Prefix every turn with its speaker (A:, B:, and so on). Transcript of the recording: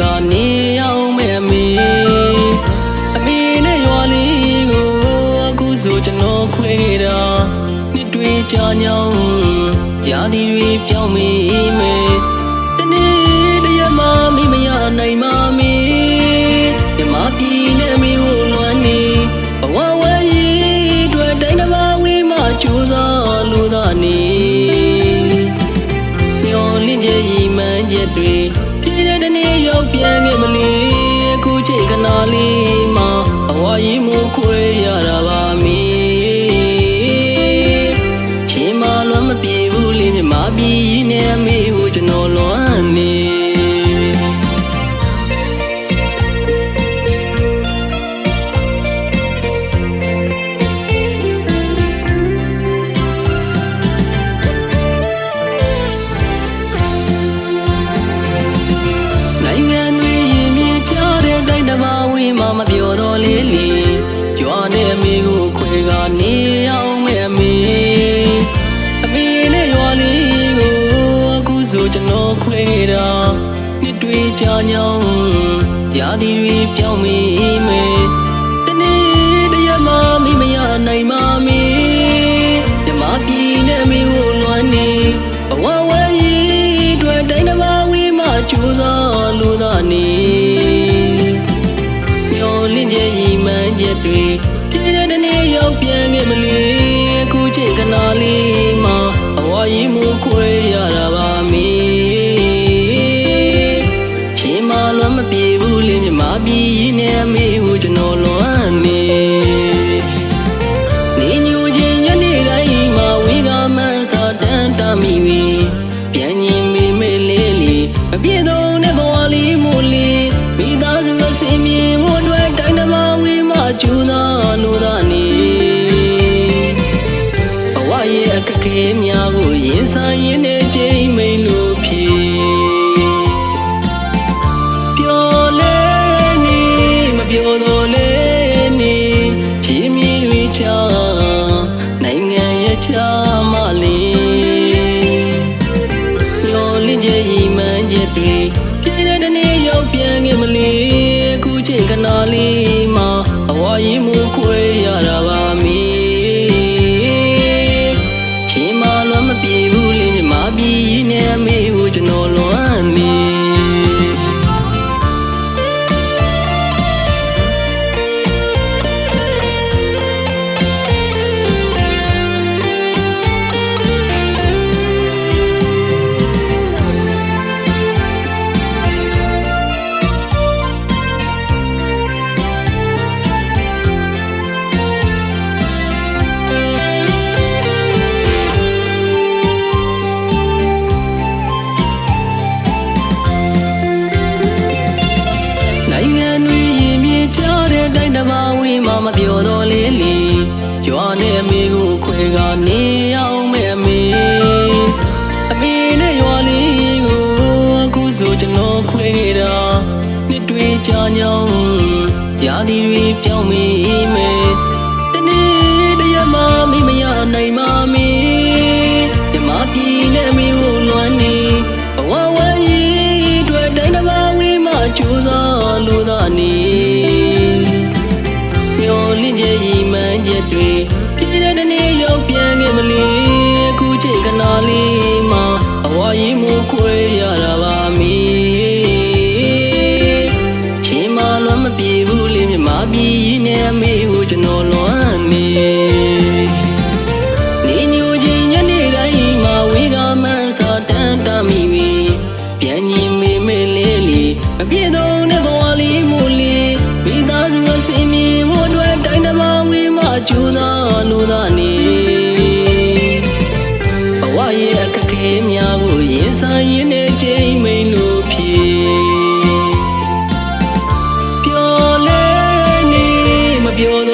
A: ကနေအောင်မဲ့အမေအမေနဲ့ရွာလေးကိုအခုဆိုကျွန်တော်ခွဲတာနှစ်တွေကြာညောင်းရာသီတွေပြောင်းမိမယ် ခွဲတာနှစ်တွေကြာညောင်းရာသီတွေပြောင်းမိမယ်တနေ့တရက်မှမိမရနိုင်မမီမြမပြည်နဲ့အမေကိုလွမ်းနေဘဝဝဲရီတွေ့တိုင်းတစ်ပါးဝေးမှကြိုးစားလို့သာနေမျောလင့်ချက်ရီမှန်းချက်တွေပြည်တဲ့တ ခက်ခဲများကိုရင်ဆိုင်ရင်းနဲ့ချိန်မိန်လို့ဖြစ်ပျော်လဲနေမပျော်တော့လဲနေချီးမြည်တွေချာနိုင်ငံရဲ့ချာမလေးမျောလင့်ချက်ရီမှန်းချက်တွေပြည်တဲ့တနေ့ရောက်ပြန်ခဲ့မလီအခုချိန်ခဏလေးမှာအဝါရီမူ ပြောတော့လေလေရွာနဲ့အမေကိုခွဲကနေအောင်မဲ့အမေအမေနဲ့ရွာလေးကိုအခုဆိုကျွန်တော်ခွဲတာနှစ်တွေကြာညောင်းရာသီတွေပြောင်းမိမယ်တနေ့တရက်မှမိမရနိုင်မမီမြမပြည်နဲ့အမေကိုလွမ်းနေဘဝဝဲရီတွေ့တိုင်းတစ်ပါးဝေးမှကြိုးစားလို့သာနေ မှ မပျော်